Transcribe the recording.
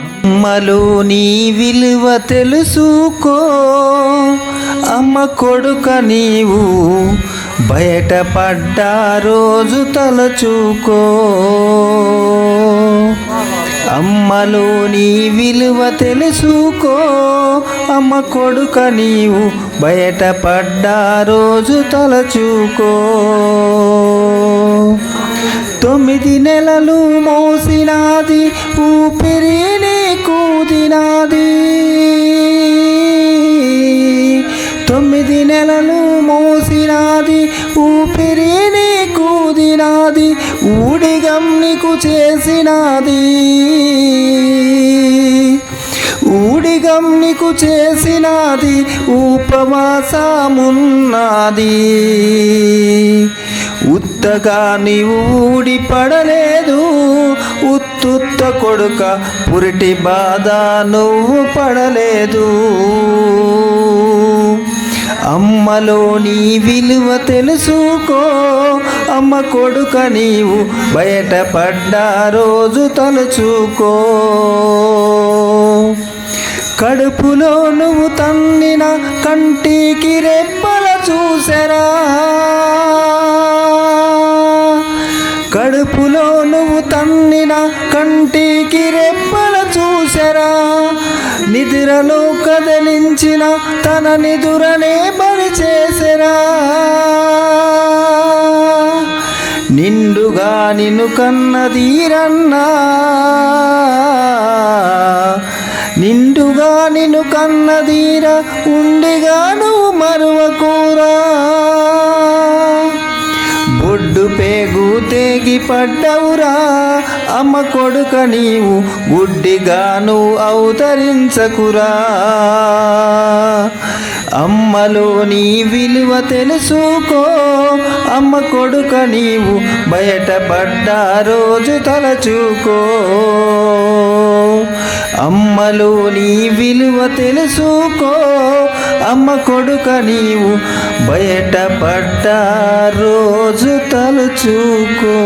అమ్మలో నీ విలువ తెలుసుకో. అమ్మ కొడుక నీవు బయటపడ్డ రోజు తలచుకో. అమ్మలో నీ విలువ తెలుసుకో. అమ్మ కొడుక నీవు బయటపడ్డ రోజు తలచుకో. తొమ్మిది నెలలు మోసినాది ఊపిరి కూదినాది తొమ్మిది నెలలు మోసినాది ఊపిరి కూదినాది ఊడిగం నీకు చేసినాది. ఊడిగం నీకు చేసినాది ఉపవాసమున్నది. ఉత్తగా నీవు ఊడి పడలేదు. ఉత్తుత్త కొడుక పురిటి బాధ నువ్వు పడలేదు. అమ్మలో నీ విలువ తెలుసుకో. అమ్మ కొడుక నీవు బయటపడ్డా రోజు తలుచుకో. కడుపులో నువ్వు తన్నిన కంటికి రెప్పల చూసరా. కడుపులో నువ్వు తన్నిన కంటికి రెప్పల చూసరా. నిద్రలో కదలించిన తన నిదురనే బలి చేసరా. నిండుగా నిన్ను కన్నదీరన్నా. నిండుగా నిన్ను కన్నదీర ఉండిగా నువ్వు మరువకూరా. తెగి పడ్డవురా అమ్మ కొడుక నీవు గుడ్డిగాను అవతరించకురా. అమ్మలో నీ విలువ తెలుసుకో. అమ్మ కొడుక నీవు బయటపడ్డా రోజు తలచుకో. అమ్మలో నీ విలువ తెలుసుకో. అమ్మ కొడుక నీవు బయటపడ్డా రోజు తలుచుకో.